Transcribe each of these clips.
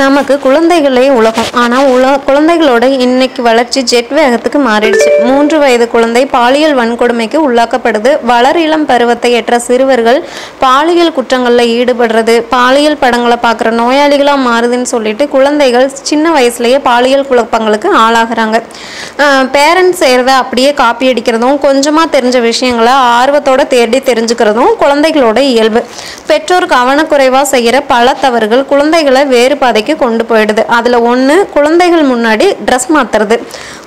நமக்கு குழந்தைகளே உலகம். ஆனால் உல குழந்தைகளோட இன்னைக்கு வளர்ச்சி ஜெட் வேகத்துக்கு மாறிடுச்சு. மூன்று வயது குழந்தை பாலியல் வன்கொடுமைக்கு உள்ளாக்கப்படுது. வளர் இளம் பருவத்தை ஏற்ற சிறுவர்கள் பாலியல் குற்றங்களில் ஈடுபடுறது பாலியல் படங்களை பார்க்குற நோயாளிகளாக மாறுதுன்னு சொல்லிட்டு குழந்தைகள் சின்ன வயசுலேயே பாலியல் குழப்பங்களுக்கு ஆளாகிறாங்க. பேரண்ட்ஸ் செய்கிறத அப்படியே காப்பி அடிக்கிறதும் கொஞ்சமாக தெரிஞ்ச விஷயங்களை ஆர்வத்தோட தேடி தெரிஞ்சுக்கிறதும் குழந்தைகளோட இயல்பு. பெற்றோர் கவனக்குறைவாக செய்கிற பல தவறுகள் குழந்தைகளை வேறு பாதைக்கு கொண்டு போயிடுது. அதில் ஒன்று குழந்தைகள் முன்னாடி ட்ரெஸ் மாற்றுறது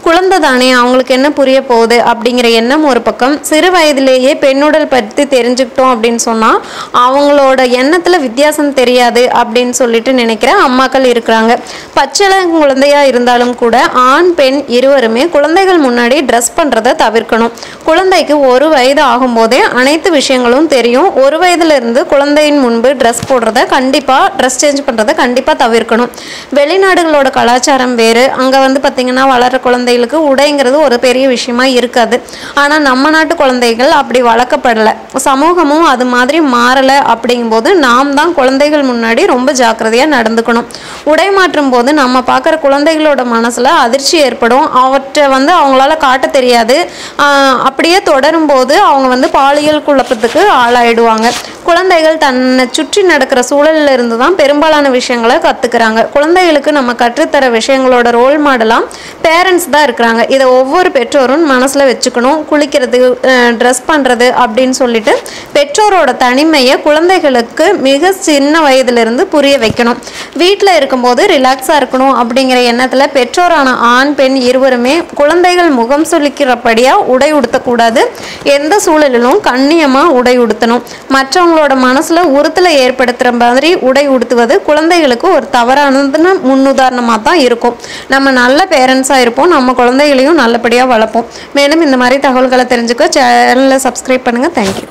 குழந்தை தானே அவங்களுக்கு என்ன புரிய போகுது அப்படிங்கிற எண்ணம் ஒரு பக்கம். சிறு வயதிலேயே பெண்ணுடல் பற்றி தெரிஞ்சுக்கிட்டோம் அப்படின்னு சொன்னால் அவங்களோட எண்ணத்தில் வித்தியாசம் தெரியாது அப்படின்னு சொல்லிட்டு நினைக்கிற அம்மாக்கள் இருக்கிறாங்க. பச்சளை குழந்தையா இருந்தாலும் கூட ஆண் பெண் இருவருமே குழந்தைகள் முன்னாடி ட்ரெஸ் பண்ணுறதை தவிர்க்கணும். குழந்தைக்கு ஒரு வயது ஆகும்போதே அனைத்து விஷயங்களும் தெரியும். ஒரு வயதுலேருந்து குழந்தையின் முன்பு ட்ரெஸ் போடுறத கண்டிப்பாக ட்ரெஸ் சேஞ்ச் பண்ணுறதை கண்டிப்பாக தவிர்க்கணும். வெளிநாடுகளோட கலாச்சாரம் வேறு. அங்கே வந்து பார்த்திங்கன்னா வளர்கிற குழந்தைகளுக்கு உடைங்கிறது ஒரு பெரிய விஷயமா இருக்காது. ஆனால் நம்ம நாட்டு குழந்தைகள் அப்படி வளர்க்கப்படலை. சமூகமும் அது மாதிரி மாறலை அப்படிங்கும்போது நாம் தான் குழந்தைகள் முன்னாடி ரொம்ப ஜாக்கிரதையாக நடந்துக்கணும். உடை மாற்றும் போது நம்ம பார்க்குற குழந்தைகளோட மனசில் அதிர்ச்சி ஏற்படும். அவற்றை வந்து அவங்களால காட்ட தெரியாது. அப்படியே தொடரும் போது அவங்க வந்து பாலியல் குழப்பத்துக்கு ஆளாயிடுவாங்க. குழந்தைகள் தன்னை சுற்றி நடக்கிற சூழல்ல இருந்து தான் பெரும்பாலான விஷயங்களை கற்றுக்கிறாங்க குழந்தைகளுக்கு நம்ம கற்றுத்தர விஷயங்களோட ரோல் மாடலாக பேரண்ட்ஸ் தான் இருக்கிறாங்க. இதை ஒவ்வொரு பெற்றோரும் மனசில் வச்சுக்கணும். குளிக்கிறது ட்ரெஸ் பண்ணுறது அப்படின்னு சொல்லிட்டு பெற்றோரோட தனிமையை குழந்தைகளுக்கு மிக சின்ன வயதிலிருந்து புரிய வைக்கணும். வீட்டில் இருக்கும்போது ரிலாக்ஸாக இருக்கணும் அப்படிங்கிற எண்ணத்தில் பெற்றோரான ஆண் பெண் இருவருமே குழந்தைகள் முகம் சொல்லிக்கிறபடியாக உடை உடுத்தக்கூடாது. எந்த சூழலிலும் கண்ணியமாக உடை உடுத்தணும். மற்றவங்களோட மனசில் உறுத்தலை ஏற்படுத்துகிற மாதிரி உடை உடுத்துவது குழந்தைகளுக்கு ஒரு தவறானதுன்னு முன்னுதாரணமாக தான் இருக்கும். நம்ம நல்ல பேரண்ட்ஸாக இருப்போம். நம்ம குழந்தைகளையும் நல்லபடியாக வளர்ப்போம். மேலும் இந்த மாதிரி தகவல்களை தெரிஞ்சுக்க சேனலை சப்ஸ்கிரைப் பண்ணுங்கள் தேங்க்யூ